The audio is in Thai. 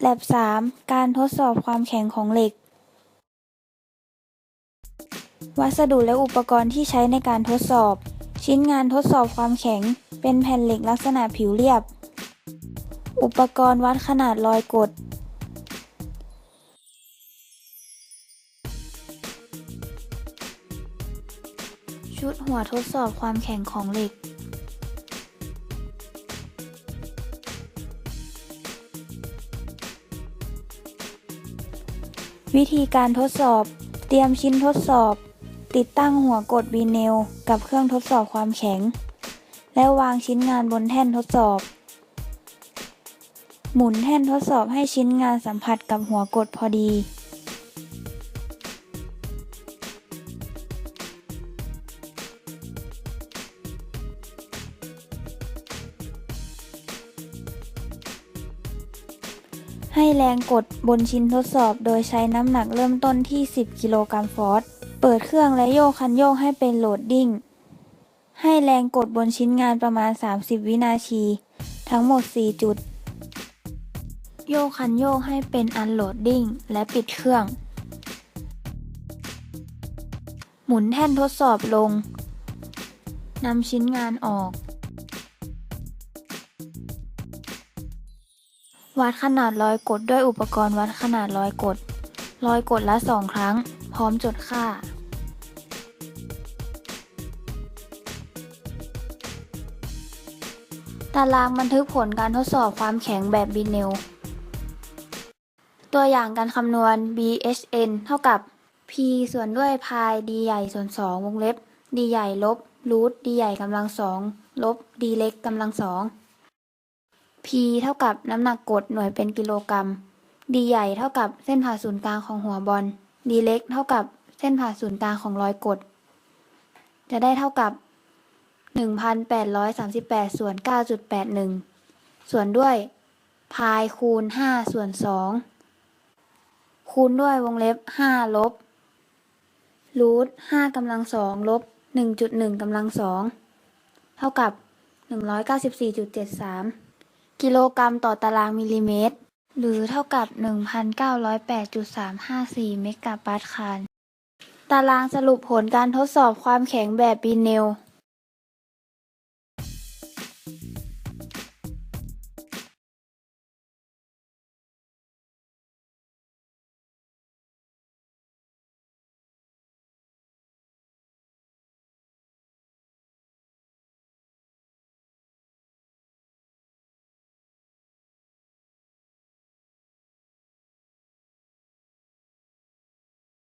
แลบ 3 การทดสอบความแข็งของเหล็ก วัสดุและอุปกรณ์ที่ใช้ในการทดสอบ ชิ้นงานทดสอบความแข็ง เป็นแผ่นเหล็กลักษณะผิวเรียบ อุปกรณ์วัดขนาดรอยกด ชุดหัวทดสอบความแข็งของเหล็ก วิธีการทดสอบ เตรียมชิ้นทดสอบ ติดตั้งหัวกดบีเนลกับเครื่องทดสอบความแข็ง และวางชิ้นงานบนแท่นทดสอบ หมุนแท่นทดสอบให้ชิ้นงานสัมผัสกับหัวกดพอดี ให้แรงกดบนชิ้นทดสอบ โดยใช้น้ำหนักเริ่มต้นที่ 10 กิโลกรัมฟอร์สเปิดเครื่องและโยกคันโยกให้เป็นโหลดดิ้ง ให้แรงกดบนชิ้นงานประมาณ 30 วินาที ทั้งหมด 4 จุด โยกคันโยกให้เป็นอันโหลดดิ้งและปิดเครื่อง หมุนแท่นทดสอบลงนำชิ้นงานออก วัดขนาดรอยกดด้วยอุปกรณ์วัดขนาดรอยกดรอยกดละ2ครั้ง พร้อมจดค่า ตารางบันทึกผลการทดสอบความแข็งแบบบินเนลตัวอย่างการคำนวณ BHN เท่ากับ P ส่วนด้วยพาย D ใหญ่ส่วน 2 วงเล็บ D ใหญ่ลบรูท D ใหญ่กำลังสองลบ D เล็กกำลังสอง P เท่ากับน้ำหนักกดหน่วยเป็นกิโลกรัม D ใหญ่เท่ากับเส้นผ่าศูนย์กลางของหัวบอล D เล็กเท่ากับเส้นผ่าศูนย์กลางของรอยกด จะได้เท่ากับ 1,838 ส่วน 9.81 ส่วนด้วยพายคูณ 5 ส่วน 2 คูณด้วยวงเล็บ 5 ลบรูท5กำลังสองลบ1.1กำลังสองเท่ากับ194.73 กิโลกรัมต่อตารางมิลลิเมตร หรือเท่ากับ 1,908.354 เมกะปาสคาล ตารางสรุปผลการทดสอบความแข็งแบบบีเนล